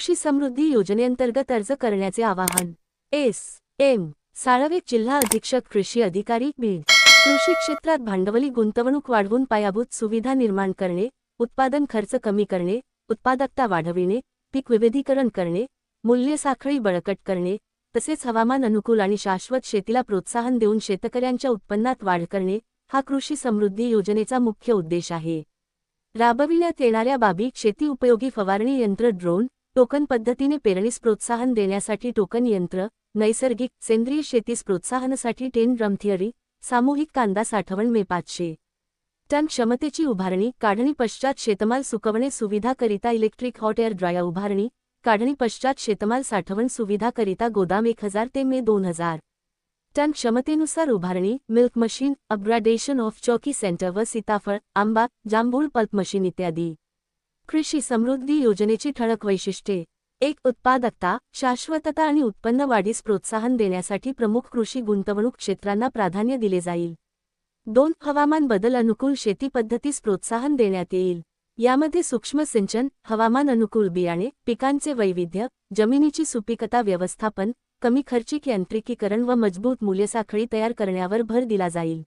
कृषी समृद्धी योजनेअंतर्गत अर्ज करण्याचे आवाहन. एस. एम. साळवेत जिल्हा अधीक्षक कृषी अधिकारी बीड. कृषी क्षेत्रात भांडवली गुंतवणूक वाढवून पायाभूत सुविधा निर्माण करणे उत्पादन खर्च कमी करणे उत्पादकता वाढविणे पीक विविधीकरण करणे मूल्य साखळी बळकट करणे तसेच हवामान अनुकूल आणि शाश्वत शेतीला प्रोत्साहन देऊन शेतकऱ्यांच्या उत्पन्नात वाढ करणे हा कृषी समृद्धी योजनेचा मुख्य उद्देश आहे. राबविण्यात येणाऱ्या बाबी शेती उपयोगी फवारणी यंत्र ड्रोन टोकन पद्धतीने पेरणीस प्रोत्साहन देण्यासाठी टोकन यंत्र नैसर्गिक सेंद्रिय शेतीस प्रोत्साहनासाठी टेन ड्रम थिअरी सामूहिक कांदा साठवण मे पाचशे. टन क्षमतेची उभारणी काढणी पश्चात शेतमाल सुकवणे सुविधाकरिता इलेक्ट्रिक हॉट एअर ड्राया उभारणी काढणी पश्चात शेतमाल साठवण सुविधाकरिता गोदाम एक हजार ते मे दोन हजार. टन क्षमतेनुसार उभारणी मिल्क मशीन अपग्राडेशन ऑफ चौकी सेंटर व सीताफळ आंबा जांभूळ पल्प मशीन इत्यादी. कृषी समृद्धी योजनेची ठळक वैशिष्ट्ये. एक उत्पादकता शाश्वतता आणि उत्पन्न वाढीस प्रोत्साहन देण्यासाठी प्रमुख कृषी गुंतवणूक क्षेत्रांना प्राधान्य दिले जाईल. दोन हवामान बदल अनुकूल शेती पद्धतीस प्रोत्साहन देण्यात येईल. यामध्ये सूक्ष्म सिंचन हवामान अनुकूल बियाणे पिकांचे वैविध्य जमिनीची सुपीकता व्यवस्थापन कमी खर्चिक यांत्रिकीकरण व मजबूत मूल्यसाखळी तयार करण्यावर भर दिला जाईल.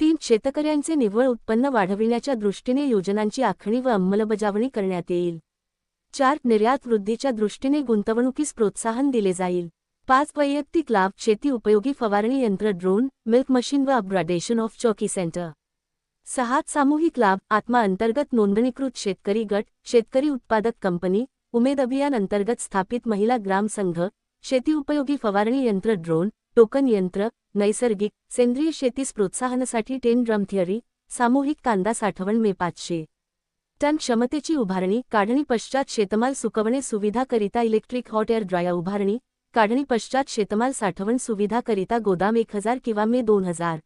तीन शेतकऱ्यांचे निव्वळ उत्पन्न वाढविण्याच्या दृष्टीने योजनांची आखणी व अंमलबजावणी करण्यात येईल. चार निर्यात वृद्धीच्या दृष्टीने गुंतवणुकीस प्रोत्साहन दिले जाईल. पाच वैयक्तिक लाभ शेती उपयोगी फवारणी यंत्र ड्रोन मिल्क मशीन व अपग्राडेशन ऑफ चौकी सेंटर. सहा सामूहिक लाभ आत्मा अंतर्गत नोंदणीकृत शेतकरी गट शेतकरी उत्पादक कंपनी उमेद अभियान अंतर्गत स्थापित महिला ग्राम संघ शेती उपयोगी फवारणी यंत्र ड्रोन टोकन यंत्र नैसर्गिक सेंद्रिय शेतीस प्रोत्साहनासाठी टेन ड्रम थिअरी सामूहिक कांदा साठवण मे पाचशे. टन क्षमतेची उभारणी काढणी पश्चात शेतमाल सुकवणे सुविधाकरिता इलेक्ट्रिक हॉट एअर ड्राया उभारणी काढणी पश्चात शेतमाल साठवण सुविधाकरिता गोदाम एक हजार किंवा मे दोन हजार.